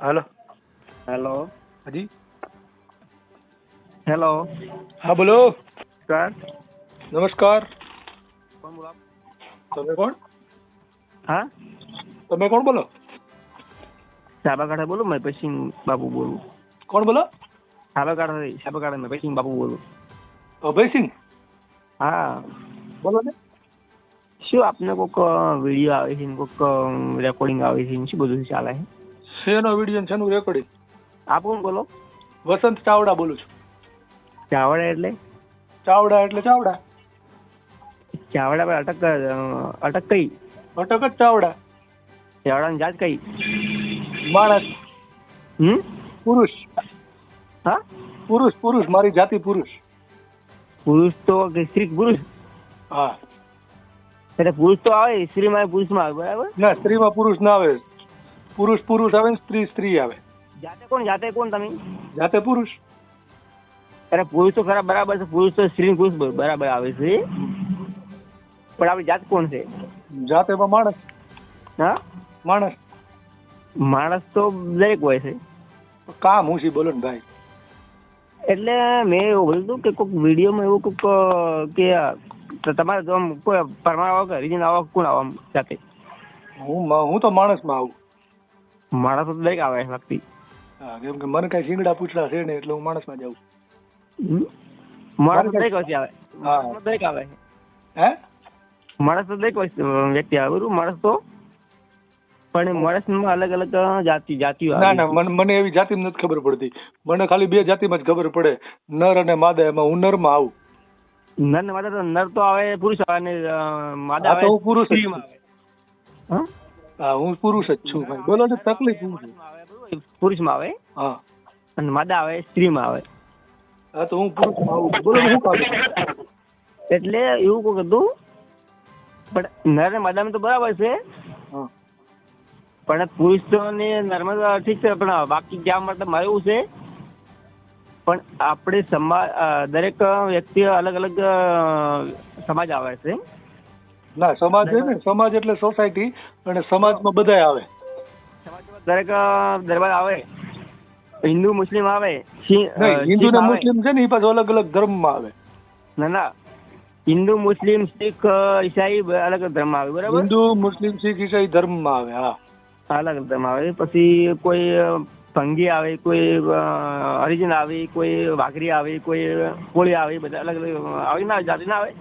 હાલો. Hello. હાજી. Hello. હા બોલો. સર. નમસ્કાર. કોણ બોલો? તમે કોણ? હા? તમે કોણ બોલો? સાબાકાઠા બોલો મેં પછી બાબુ બોલું. કોણ બોલો? સાબાકાઠા સાબાકાઠા મેં પછી બાબુ બોલું. અભયસિંહ? હા. બોલો ને. શું આપને કોઈક વીડિયો આવે છે કોઈક રેકોર્ડિંગ આવે છે શું બધું ચાલે છે? શેનો વીડિયો શેનું રેકોર્ડિંગ આપ કોણ બોલો? વસંત ચાવડા બોલું છું. ચાવડા એટલે? ચાવડા એટલે ચાવડા. ચાવડા પર અટક અટક કઈ? અટક જ ચાવડા. ચાવડાની જાત કઈ? માણસ. હમ? પુરુષ. હા? પુરુષ પુરુષ મારી જાતિ પુરુષ. પુરુષ તો કે સ્ત્રી પુરુષ? હા. એટલે પુરુષ તો આવે સ્ત્રીમાં પુરુષમાં આવે બરાબર? ના સ્ત્રીમાં પુરુષ ના આવે. પુરુષ પુરુષ આવે ને સ્ત્રી સ્ત્રી આવે. જાતે કોણ? જાતે કોણ તમે? જાતે પુરુષ. અરે પુરુષ તો ખરા બરાબર છે. પુરુષ તો સ્ત્રી પુરુષ બરાબર આવે છે. પણ આપણી જાત કોણ છે? જાતેમાં માણસ. હા? માણસ. માણસ તો દરેક હોય છે. કામ હું બોલો ને ભાઈ. એટલે મેં એવું હતું કે કોઈક વિડીયોમાં એવું કોઈક કે તમારે તો આમ કોઈ પરમાર આવો કે રીજન આવો કોણ આવો જાતે? હું હું તો માણસમાં આવું. માણસ તો દરેક આવે વ્યક્તિ હા કેમ કે મને કઈ શીંગડા પૂછડા છે ને એટલે હું માણસમાં જાઉં માણસ દરેક વ્યક્તિ આવે હા. દરેક આવે હે? માણસ તો દરેક વ્યક્તિ આવે બરોબર? માણસ તો પણ માણસમાં અલગ અલગ જાતિ જાતિઓ ના ના મને એવી જાતિ નથી ખબર પડતી. મને ખાલી બે જાતિમાં જ ખબર પડે. નર અને માદા એમાં હું નરમાં આવું. નર ને માદા તો નર તો આવે પુરુષ આવે અ, માદા આવે હું પુરુષ જ આવે. હા? હા હું પુરુષ જ છું ભાઈ. બોલો ને તકલીફ શું છે? પુરુષમાં આવે? હા. અને માદા આવે સ્ત્રીમાં આવે. હા તો હું પુરુષમાં આવું બોલો શું કામ એટલે એવું કહું હતું પણ નર ને માદામાં તો બરાબર છે. હા. પણ પુરુષ તો ને નર્મદ ઠીક છે પણ બાકી ક્યાં માટે મારે એવું છે. પણ આપણે સમાજ દરેક વ્યક્તિ અલગ અલગ સમાજ આવે છે. ના સમાજ ને સમાજ એટલે સોસાયટી અને સમાજમાં બધા આવે. દરેક દરબાર આવે. હિન્દુ મુસ્લિમ આવે હિન્દુ ને મુસ્લિમ છે ને એ પાછું અલગ અલગ ધર્મમાં આવે. ના ના. હિન્દુ મુસ્લિમ શીખ ઈસાઈ અલગ અલગ ધર્મ આવે બરાબર? હિન્દુ મુસ્લિમ શીખ ઈસાઈ ધર્મમાં આવે હા. અલગ અલગ ધર્મ આવે. પછી કોઈ ભંગી આવે કોઈ અરિજિન હરિજન આવે કોઈ વાઘરી આવે કોઈ કોળી આવે બધા અલગ અલગ આવી ના જાતિ ના આવે.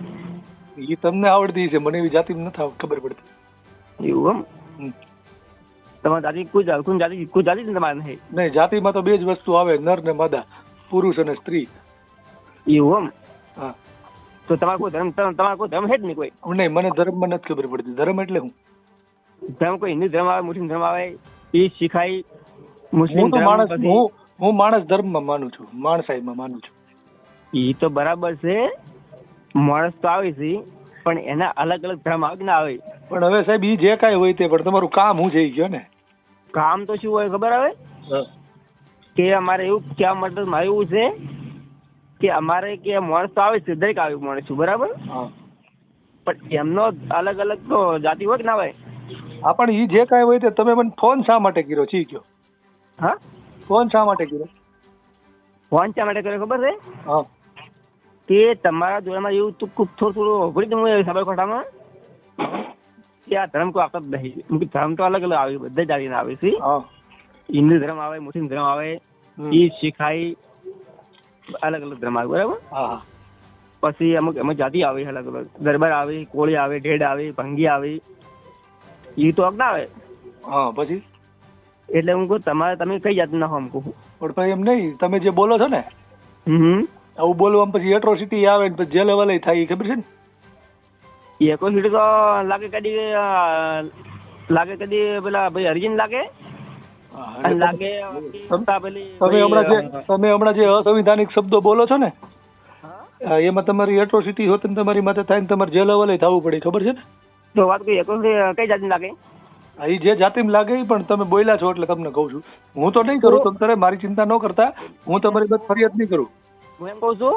એ તમને આવડતી છે મને એવી જાતિ નથી ખબર પડતી. એવું એમ? તમારી જાતિ કોઈ કોઈ જાતિ કોઈ જાતિ તમારે નહીં. નહીં જાતિમાં તો બે જ વસ્તુ આવે નર ને માદા પુરુષ અને સ્ત્રી. એવું એમ? હા. તો તમારે કોઈ ધર્મ તમારે કોઈ ધર્મ છે જ નહીં કોઈ? નહીં મને ધર્મમાં નથી ખબર પડતી. ધર્મ એટલે હું ધર્મ કોઈ હિન્દુ ધર્મ આવે મુસ્લિમ ધર્મ આવે એ શીખાય મુસ્લિમ તો માણસ હું હું માણસ ધર્મમાં માનું છું માણસાઈમાં માનું છું. એ તો બરાબર છે માણસ તો આવે છે પણ એના અલગ અલગ ધર્મ આવે ના આવે. પણ હવે સાહેબ એ જે કાંઈ હોય તે પણ તમારું કામ હું જઈ ગયો ને? કામ તો શું હોય ખબર આવે? કે અમારે એવું ક્યાં મતલબ આવ્યું એવું છે કે અમારે કે માણસ તો આવે છે દરેક આવે માણસ બરાબર? હા. પણ એમનો અલગ અલગ તો જાતિ હોય કે ના હોય? હા પણ એ જે કાંઈ હોય તે તમે મને ફોન શા માટે કર્યો? છી ગયો હા? ફોન શા માટે કર્યો? ફોન શા માટે કર્યો ખબર છે? હા. કે તમારા જોડામાં એવું તું ખૂબ થોડું થોડું ભરી દઉં સાબરકાંઠામાં કે આ ધર્મ કોઈ આપતા જ નહીં ધર્મ તો અલગ અલગ આવે બધા જાતિના આવે છે હા. હિન્દુ ધર્મ આવે મુસ્લિમ ધર્મ આવે ઈદ એ શીખાય અલગ અલગ ધર્મ આવે બરાબર? પછી અમુક અમુક જાતિ આવે અલગ અલગ. દરબાર આવે કોળી આવે ઢેડ આવે ભંગી આવે એ તો અગ્ન આવે. હા પછી? એટલે હું કહું તમારે તમે કઈ જાતના હો એમ કહું પણ એમ નહીં તમે જે બોલો છો ને હમ. આવું બોલવામાં પછી એટ્રોસિટી આવે ને પછી જે લેવલે થાય ખબર છે ને? એટ્રોસિટી તો લાગે કદી લાગે કદી પેલા ભાઈ હરિજન લાગે? હા, અને એટલે લાગે તમે- હમણાં જે તમે હમણાં જે અસંવિધાનિક શબ્દો બોલો છો ને હા? હા, એમાં તમારી એટ્રોસિટી હોત ને તમારી માથે થાય ને તમારે જે લેવલે થવું પડે ખબર છે ને? તો વાત કઈ એકો કઈ જાતની લાગે? એ જે જાતિમાં લાગે પણ તમે બોલ્યા છો એટલે તમને કહું છું. હું તો નહીં કરું તમે મારી ચિંતા ન કરતા. હું તમારી બધ ફરિયાદ નહીં કરું. હું એમ કહું છું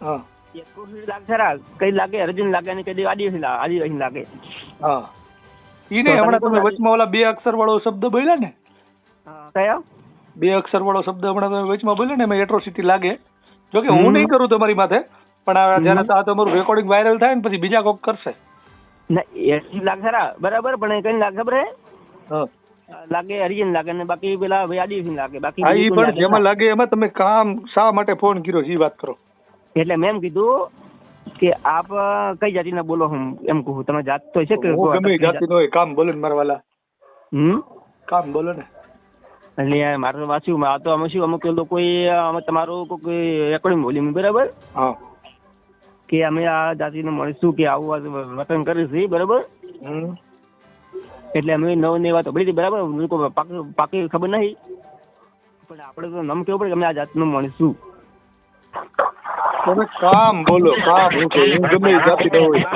હા. એકો સીટ ખરા કઈ લાગે અર્જુન લાગે અને કદી આદિવાસી લાગે આદિવાસી લાગે. હા. ઈ તો હમણાં તમે વચમાં ઓલા બે અક્ષર વાળો શબ્દ બોલ્યા ને? કયા? બે અક્ષર વાળો શબ્દ હમણાં તમે વચમાં બોલ્યો ને એમાં એટ્રોસિટી લાગે. જોકે હું નહીં કરું તમારી માથે પણ જયારે આ તમારું રેકોર્ડિંગ વાયરલ થાય ને પછી બીજા કોક કરશે. ના એસી લાખ ખરા બરાબર પણ એ કઈ લાગે ખબર હા. લાગે હરિજન લાગે ને બાકી પેલા વ્યાજી લાગે બાકી હા ઈ પણ જેમાં લાગે એમાં તમે કામ શા માટે ફોન કર્યો છે ઈ વાત કરો. એટલે મેમ કીધું કે આપ કઈ જાતિના બોલો હું એમ કહું તમે જાત તો છે કે ગમે જાતિનો હોય કામ બોલો ને મારા વાલા. હમ? કામ બોલો ને. એટલે મારે વાંચ્યું આ તો અમે શું અમુક લોકો અમે તમારું કોઈ રેકોર્ડિંગ બોલ્યું બરાબર? હા. કે અમે આ જાતિને મળીશું કે આવું વતન કરીશું બરાબર? હમ. એટલે અમે નવ ને વાત સાંભળી હતી બરાબર પાકી ખબર નહીં. પણ આપણે તો નામ કેવું પડે કે અમે આ જાતનું મળીશું તમે કામ બોલો કામ હું છે હું ગમે ઈ હોય.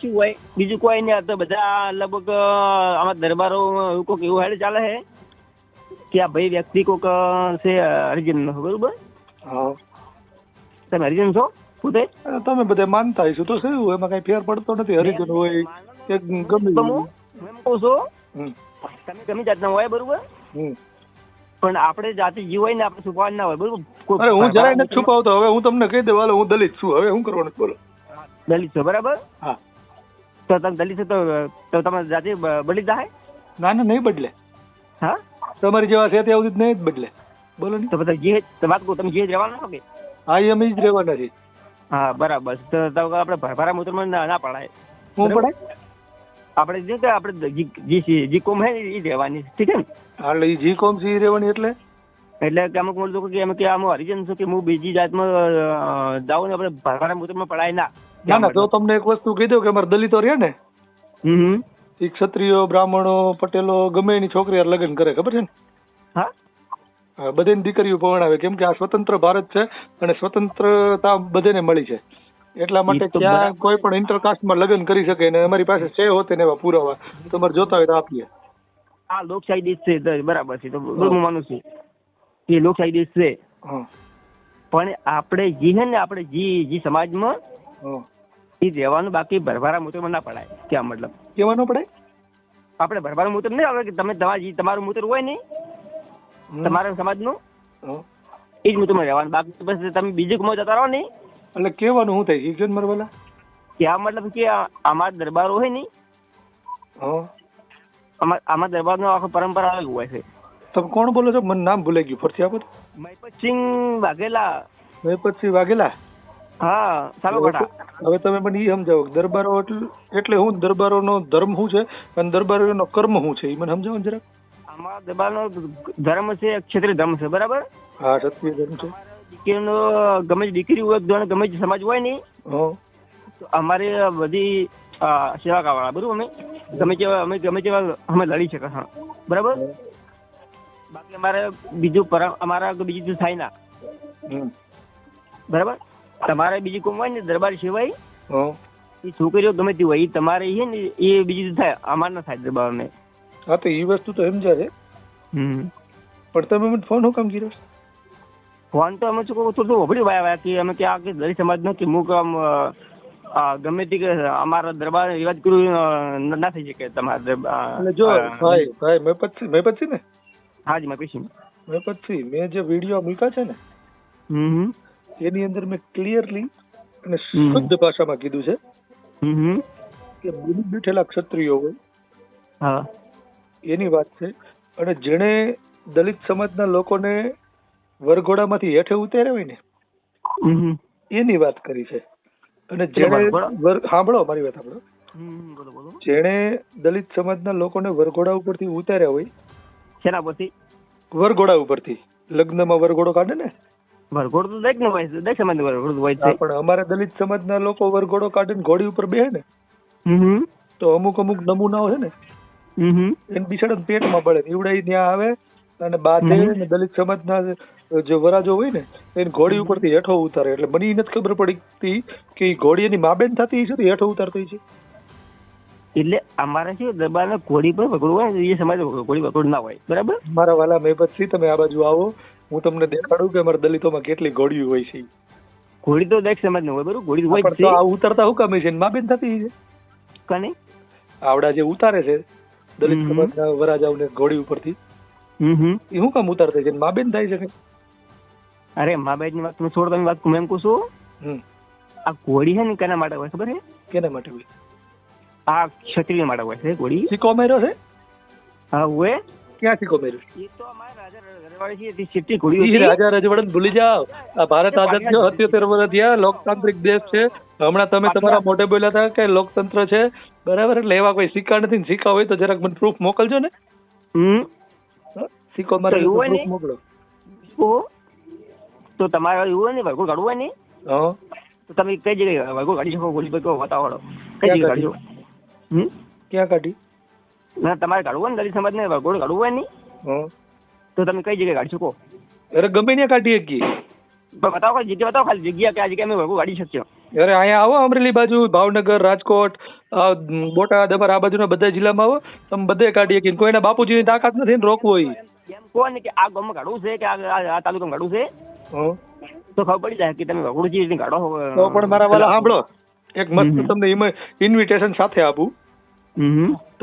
શું હોય? બીજું કોઈ નહીં તો બધા લગભગ આમાં દરબારો એવું કોઈક એવું હેડ ચાલે છે કે આ ભાઈ વ્યક્તિ કોઈક છે હરિજન નો બરોબર? હા. તમે હરિજન છો? પોતે? તમે બધા માનતા હશો તો શું એમાં કઈ ફેર પડતો નથી હરિજન હોય કે ગમે હું એમ કહું છું તમે ગમે જાતના હોય બરોબર? પણ આપણે જાતે જીવાય ને આપણે છુપાવવા ના હોય બરોબર? અરે હું જરાય નથી છુપાવતો. હવે હું તમને કહી દેવા હું દલિત છું. હવે હું કરવાનું બોલો. દલિત છો બરાબર? હા. તો તમે દલિત છો તો તો તમારી બદલી જાય ના ના નહીં બદલે. હા? તમારી જેવા છે ત્યાં સુધી નહીં જ બદલે. બોલો ને. તો બધા જે વાત કહું તમે જે રહેવાના છો કે? હા અમે જ રહેવાના છીએ. હા બરાબર. તો તો આપણે ભરભરા મૂત્રમાં ના ના પડાય. હું પડાય? આપણે જે કે આપણે જી- જી કોમ હે એ રહેવાની ઠીક છે ને? ઈ જી કોમ સી રહેવાની એટલે? એટલે કે અમુક લોકો કે અમે કે આમ હરિજન છું કે હું બીજી જાતમાં જાઉં ને આપણે ભરવાના મુજબમાં પડાય ના. ના ના તો તમને એક વસ્તુ કહી દઉં કે અમારે દલિતો રહે ને હમ. એ ક્ષત્રિયો બ્રાહ્મણો પટેલો ગમે એની છોકરી લગ્ન કરે ખબર છે ને? હા? બધેની દીકરીઓ પરણાવે કેમ કે આ સ્વતંત્ર ભારત છે અને સ્વતંત્રતા બધેને મળી છે. એટલા માટે ક્યાં કોઈ પણ ઇન્ટરકાસ્ટમાં લગ્ન કરી શકે ને અમારી પાસે છે હોતે ને એવા પુરાવા. તમારે જોતા હોય તો આપીએ. આ લોકશાહી દેશ છે બરાબર છે તો હું. માનું છું. એ લોકશાહી દેશ છે. પણ આપણે જી હે ને આપણે જી જી સમાજમાં એ રહેવાનું બાકી ભરભારા મૂત્રમાં ના પડાય. ક્યાં મતલબ? કેવા ન પડે આપણે ભરભારા મૂત્ર નહીં આવે કે તમે તમારા તમારું મૂત્ર હોય ને હમ. તમારા સમાજનું. એ જ મૂત્રમાં રહેવાનું. બાકી બસ પછી તમે બીજું કમાવા જતા રહો ને એટલે કેવાનું શું થાય? શિક્ષણ મરવાલા? વાલા મતલબ કે અમારા દરબારો હોય ને હા. અમારા દરબારનો આખો પરંપરા અલગ હોય છે. તમે કોણ બોલો છો? મને નામ ભૂલાઈ ગયું ફરતી આપો. મહિપતસિંહ વાઘેલા. મેં પછી વાઘેલા? હા હવે તમે મને એ સમજાવો દરબારો એટલે એટલે હું દરબારોનો ધર્મ શું છે અને દરબારોનો કર્મ શું છે? એ મને સમજાવો ને જરાક. અમારા દરબારનો ધર્મ છે ક્ષત્રિય ધર્મ છે બરાબર? હા ક્ષત્રિય ધર્મ છે. દીકરીનો ગમે જ દીકરી હોય ધોરણ ગમે તે સમાજ હોય ને તો અમારે બધી સેવા કરવાના બરોબર અમે? ગમે તેવા અમે ગમે તેવા અમે લડી શકે હા બરાબર? બાકી અમારે બીજું પર અમારા બીજું થાય ના. બરાબર? તમારે બીજી કોમ હોય ને દરબાર સિવાય એ છોકરીઓ ગમે તે હોય એ તમારે છે ને એ બીજું થાય અમારે ના થાય દરબાર ને હા તો એ વસ્તુ તો એમ છે હમ. પણ તમે મને ફોન હું કામ કર્યો? ફોન તો અમે શું કહું થોડું વભડી વાયા કે અમે કે આ કે દલિત સમાજનો કે મુક આમ ગમે તે કે અમારા દરબાર રિવાજ કર્યું ના થઈ શકે તમારા એટલે જો ભાઈ ભાઈ મેં પછી મેં પછી ને? હાજી મેં પછી મેં પછી મેં જે વીડિયો મૂક્યા છે ને હમ એની અંદર મેં ક્લિયરલી અને. શુદ્ધ ભાષામાં કીધું છે હમ. કે બની બેઠેલા ક્ષત્રિયો હોય હા. એની વાત છે. અને જેણે દલિત સમાજના લોકોને વરઘોડામાંથી હેઠે ઉતાર્યા હોય ને. એની વાત કરી છે. અને જેણે સાંભળો મારી વાત સાંભળો. જેણે દલિત સમાજના લોકોને વરઘોડા ઉપરથી ઉતાર્યા હોય શેના પરથી વરઘોડા ઉપરથી. લગ્નમાં વરઘોડો કાઢે ને? અમારે તો દરેક હોય દરેક સમાજ વરઘોડ હોય છે. પણ અમારા દલિત સમાજના લોકો વરઘોડો કાઢીને ઘોડી ઉપર બેહે ને. તો અમુક અમુક નમૂનાઓ છે ને. એને બિચારા પેટમાં બળે ઈવડાઈ ત્યાં આવે અને બાધે. ને દલિત સમાજના જે વરાજો હોય ને એને ઘોડી ઉપરથી હેઠો ઉતારે. એટલે મને નથી ખબર પડતી કે ઘોડી એની માબેન થતી છે હેઠો ઉતારતી છે એટલે અમારે શું દરબાર ઘોડી પર પકડવું હોય એ સમાજ ઘોડી વરઘોડ ના હોય. બરાબર? મારા વાલા મેં પછી તમે આ બાજુ આવો. હું તમને દેખાડું કે અમારા દલિતોમાં કેટલી ઘોડીઓ હોય છે ઘોડી તો દરેક સમાજ હોય બરાબર? ઘોડી હોય તો આ ઉતરતા હું કમી છે? એની માબેન થતી છે કને? આવડા જે ઉતારે છે દલિત. સમાજના વરાજાઓને ઘોડી ઉપરથી. એ હું કામ ઉતાર થાય છે? મા બેન થાય છે અરે મા ની વાત તમે છોડો તમે વાત હું એમ કહું છું. આ ઘોડી છે ને કેના માટે હોય ખબર છે? કેના માટે હોય? આ ક્ષત્રિય માટે હોય છે ઘોડી સિક્કો માર્યો છે? હા હોય ક્યાં સિક્કો માર્યો? એ તો અમારા રાજા રજવાડી છે સિટી ઘોડી હતી. રાજા રજવાડન ભૂલી જાઓ. આ ભારત આઝાદ થયો સત્યોતેર વર્ષ થયા લોકતાંત્રિક દેશ છે. હમણાં તમે તમારા મોઢે બોલ્યા હતા કે લોકતંત્ર છે. બરાબર એટલે એવા કોઈ સિક્કા નથી ને સિક્કા હોય તો જરાક મને પ્રૂફ મોકલજો ને. હમ? સિક્કો મારે પ્રૂફ મોકલો. તો તમારે એવું હોય ને વરઘોડ કાઢવું હોય ને તો તમે કઈ જગ્યાએ વરઘોડ કાઢી શકો ગોલી પર વાતાવરણ કઈ જગ્યાએ કાઢજો હમ? ક્યાં કાઢી? ના તમારે કાઢવું હોય ને દલિત સમાજને વરઘોડ કાઢવું હોય ને તો તમે કઈ જગ્યાએ કાઢી શકો? અરે ગમે ત્યાં કાઢી શકીએ. બતાવો ખાલી જગ્યા બતાવો ખાલી જગ્યા કે આ જગ્યાએ અમે વરઘોડ કાઢી શકીએ. અરે અહીંયા આવો અમરેલી બાજુ ભાવનગર રાજકોટ બોટાદ અમારા આ બાજુના બધા જિલ્લામાં આવો. તમે બધે કાઢી શકીએ. કોઈના બાપુજીની તાકાત નથી ને રોકવો હોય એમ કહો ને કે આ ગામમાં કાઢવું છે કે આ તાલુકામાં કાઢવું છે? તો ખબર પડી જાય કે તમે વગડું ની રીતે તો પણ મારા વાલા સાંભળો. એક મસ્ત તમને ઇન્વિટેશન સાથે આપું.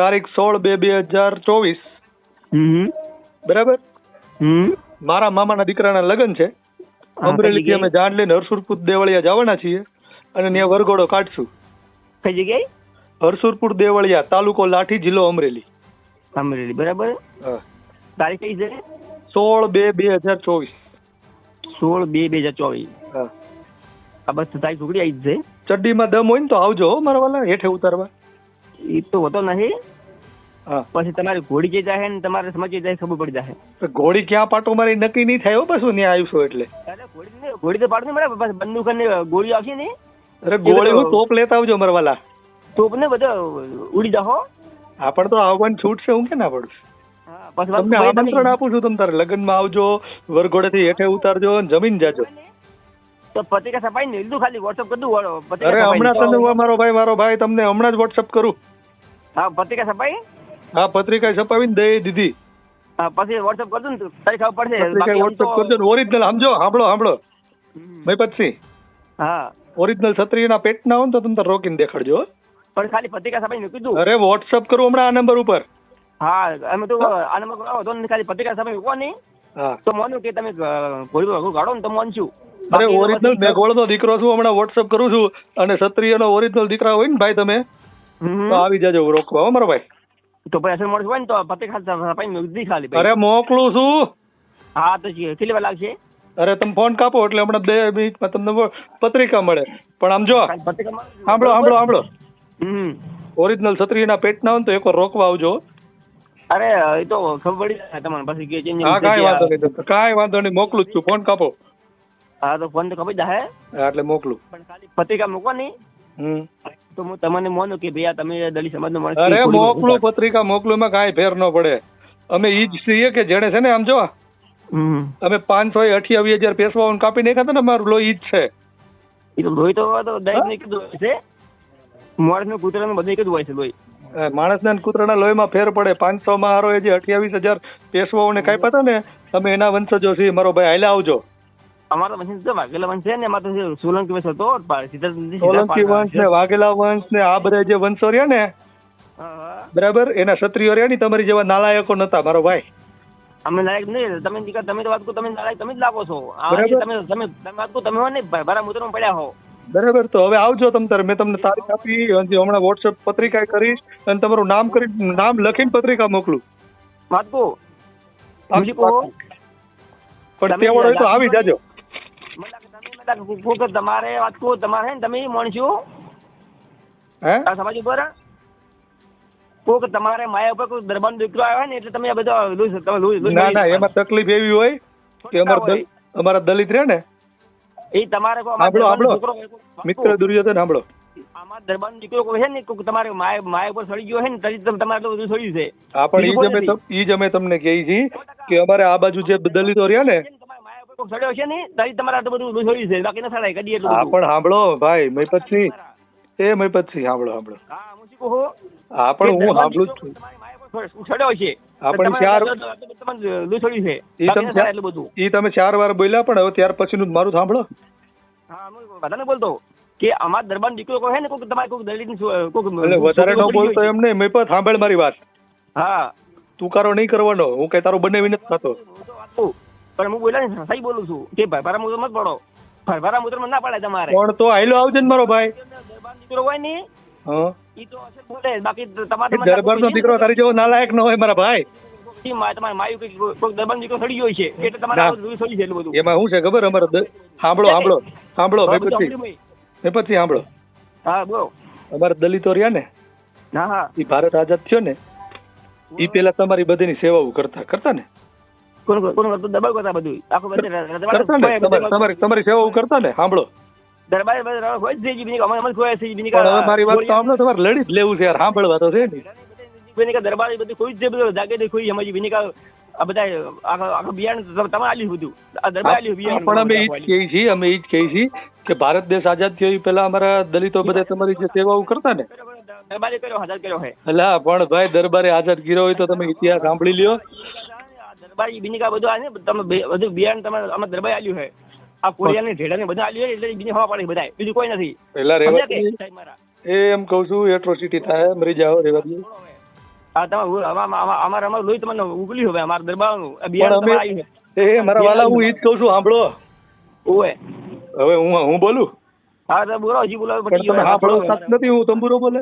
તારીખ સોળ બે બે હજાર ચોવીસ. બરાબર? મારા મામાના દીકરાના લગ્ન છે. અમરેલી અમરેલીથી અમે જાણ લઈને હરસુરપુર દેવળિયા જવાના છીએ અને ત્યાં વરઘોડો કાઢશું. કઈ જગ્યાએ? હરસુરપુર દેવળિયા તાલુકો લાઠી જિલ્લો અમરેલી. અમરેલી બરાબર? હા. તારીખ કઈ છે? સોળ બે બે હજાર ચોવીસ. સોળ બે બે હજાર ચોવીસ. આ બસ તારીખ છોકરી આવી છે. ચડ્ડીમાં દમ હોય ને તો આવજો મારા વાલા હેઠે ઉતારવા. એ તો હોતો નથી. પછી તમારી ઘોડી જે જાય ને તમારે સમજી જાય ખબર પડી જાય ઘોડી ક્યાં પાટો મારી નક્કી નહીં થાય પાછું ત્યાં આવીશું એટલે. અરે ઘોડી ઘોડી તો પાડું મળે બસ બંદૂક ને ગોળી આવશે ને. અરે ગોળી હું તોપ લેતા આવજો મરવાલા તોપ ને બધો ઉડી જાહો. આપણ પણ તો આવવાની છૂટ છે હું કે ના પડું? તમને આમંત્રણ આપું છું તમે તારે લગ્નમાં આવજો વરઘોડેથી હેઠે ઉતારજો અને જમીન જાજો. તો પત્રિકા સપાઈ ને લીધું ખાલી વોટ્સઅપ કરી દઉં વાળો અરે હમણાં છપાઈ. હું મારો ભાઈ મારો ભાઈ તમને હમણાં જ વોટ્સઅપ કરું. હા પત્રિકા સપાઈ હા પત્રિકા છપાવીને દઈ દીધી. હા પછી વોટ્સઅપ કરજો ને તારી ખબર પડશે. વોટ્સઅપ કરજો ને ઓરિજિનલ સમજો સાંભળો સાંભળો. મહીપતસિંહ હા. ઓરિજિનલ છત્રીના પેટના હોય ને તો તમે રોકીને દેખાડજો. પણ ખાલી પત્રિકા છપાઈ કીધું અરે વોટ્સઅપ કરું હમણાં આ નંબર ઉપર. હા અમે તો આ નંબર પર આવો તો ને ખાલી પત્રિકા છપાઈ મૂકો નહીં. તો માનું કે તમે ઘોડી પર ગાડો ને તો માનશું અરે ઓરિજિનલ પછી- મેઘોળનો દીકરો છું હમણાં વોટ્સઅપ કરું છું અને ક્ષત્રિયનો ઓરિજિનલ દીકરા હોય ને ભાઈ તમે તો આવી જાજો રોકવા હો મારો ભાઈ. તો માણસ હોય ને તો પત્રિકા ખાલી અરે મોકલું છું. હા તો. કેટલી વાર લાગશે? અરે તમે ફોન કાપો એટલે હમણાં બે મિનિટમાં તમને પત્રિકા મળે. પણ આમ જો સાંભળો સાંભળો સાંભળો. ઓરિજિનલ ક્ષત્રિયના પેટના હોય તો એકવાર રોકવા આવજો. અરે એ તો ખબર પડી જાય પાસે પછી કે ચેન્જ હા કાઈ વાંધો નહીં કાઈ વાંધો નહીં મોકલું જ છું ફોન કાપો. હા તો ફોન તો ખબર જાય હે એટલે મોકલું. પણ ખાલી પત્રિકા મૂકવાની. હમ. તો હું તમને માનું કે ભાઈ આ તમે દલિત સમાજનો માણસ અરે મોકલું પત્રિકા મોકલું માં કાઈ ફેર ન પડે. અમે ઈ જ છીએ કે જેણે છે ને આમ જો અમે પાંચસો અઠ્યાવીસ હજાર પેશવાઓને કાપી નાખ્યા ને અમારું લોહી ઈ જ છે. એ તો લોહી તો દરેક ને કીધું હોય છે. મોડનું કૂતરાનું બધું કીધું હોય છે લોહી. માણસના ને કૂતરાના લોહીમાં ફેર પડે. પાંચસો માં હારો એ જે અઠ્યાવીસ હજાર પેશવાઓને કાપ્યા હતા ને તમે એના વંશજો છીએ મારો ભાઈ આયલા આવજો. અમારો વંશ તો વાઘેલા વંશ છે ને એમાં સોલંકી વંશ હતો પા- સીધા સીધા સોલંકી વંશ ને વાઘેલા વંશ ને આ બધા જે વંશો રહ્યા ને. બરાબર? એના ક્ષત્રિયો રહ્યા ને તમારી જેવા નાલાયકો નતા મારો ભાઈ. અમે નાયક નહીં તમે તમે તો વાત કરો તમે નાલાયક તમે જ લાગો છો. તમે તમે તમે વાત કરો તમે પડ્યા હો. બરાબર તો હવે આવજો તમ તારે. મેં તમને તારીખ આપી હમણાં વોટ્સએપ પત્રિકા કરીશ અને તમારું નામ કરી નામ લખીને પત્રિકા મોકલું. બીજું પણ તેવડ હોય તો આવી જાજો. તમારે વાત કહો તમારે હે તમે મણજો હે? આ સમાજ ઉપર? કોક તમારે માયા ઉપર કોઈ દરબાર દીકરો આવ્યો ને એટલે તમે આ બધા ના ના એમાં તકલીફ એવી હોય કે અમારા અમારા દલિત રહે ને એ તમારે કોક- મિત્ર દુર્યોધન સાંભળો. આમાં દરબાર દીકરો કોઈ છે ને કોઈ તમારે માય માય ઉપર સડી ગયો છે ને તરી તમારે તો બધું સડ્યું છે. હા પણ ઈ જ અમે ઈ જ અમે તમને કહીએ છીએ કે અમારે આ બાજુ જે દલિતો રહ્યા ને માયા સડ્યો છે ને તરી તમારે આટલું બધું સડ્યું છે. બાકી ના સડાય કદી એટલું હા પણ સાંભળો ભાઈ મહીપતસિંહ એ મહીપતસિંહ સાંભળો સાંભળો. હા હું શું કહું આ પણ હું સાંભળું છું. તમારી માયા ઉપર સડ્યો છે આ ચાર- આટલું બધું તમારે લૂછડ્યું છે. તમે એટલું બધું. ઈ તમે ચાર વાર બોલ્યા પણ હવે ત્યાર પછીનું મારું સાંભળો. હા બધાને બોલતો. કે અમાર દરબાર દીકરો કોઈ હે ને કોઈ તમારે કોઈ દલિત વધારે ન બોલતો એમ નહીં પણ સાંભળ મારી વાત. હા. તું કારો નહીં કરવાનો હું કઈ તારું બને નથી થતો પણ હું બોલ્યા ને સહી બોલું છું. કે ભરભરા મુદ્દો મત પડો. ભરભરા મુદ્દો ના પડે તમારે. પણ તો આયલો આવજે ને મારો ભાઈ. દરબાર દીકરો હોય ને ઈ તો જ બોલે બાકી તમારે દરબારનો દીકરો તારી જેવો નાલાયક ન હોય મારા ભાઈ. એમાં શું છે ખબર અમારે સાંભળો સાંભળો સાંભળો હા, સાંભળો બોલો. અમારે દલિતો રહ્યા ને હા એ ભારત આઝાદ થયો ને એ પેલા તમારી બધીની સેવાઓ કરતા કરતા ને? તમારી સેવાઓ કરતા ને? સાંભળો. દરબાર દરબાર હોય જ છે અમે અમે ખોયા છે જીબીની પણ મારી વાત તો સાંભળો તમારે લડી જ લેવું છે યાર સાંભળવા તો છે ને. જીબીની દરબાર બધું કોઈ જ બધું જાગે દે કોઈ અમારી જીબીની આ બધા આખા બિયારણ તમે આલ્યું બધું. આ દરબાર આલ્યું બિયારણ. પણ અમે ઈ જ કહીએ છીએ અમે ઈ જ કહીએ છીએ કે ભારત દેશ આઝાદ થયો એ પેલા અમારા દલિતો બધા તમારી જે સેવાઓ કરતા ને. દરબારે કર્યો આઝાદ કર્યો હે. અલા પણ ભાઈ દરબારે આઝાદ કર્યો હોય તો તમે ઇતિહાસ સાંભળી લ્યો. દરબારી બીનિકા બધું આ ને તમે બધું બિયારણ તમારે અમે દરબાર આલ્યું હે. આ કોરિયાની ઢેડાને બધા આલ્યું એટલે બીની હવા પાડી બધાય. બીજું કોઈ નથી. પેલા રેવા સમજ્યા કે? દઈએ. સાહેબ મારા. એ એમ કઉ છું એટ્રોસિટી થાય મરી જાઓ રેવા આ તમે અમારે અમારે લોહી તમને ઉગલી હવે અમારે દરબારનું. તમારે આવ્યું હે એ મારા વાલા હું ઈ જ કઉ છું સાંભળો. હવે હું હું બોલું? હા તો બોલો હજી બોલો પણ તમે સાંભળો નથી હું તંબુરો બોલે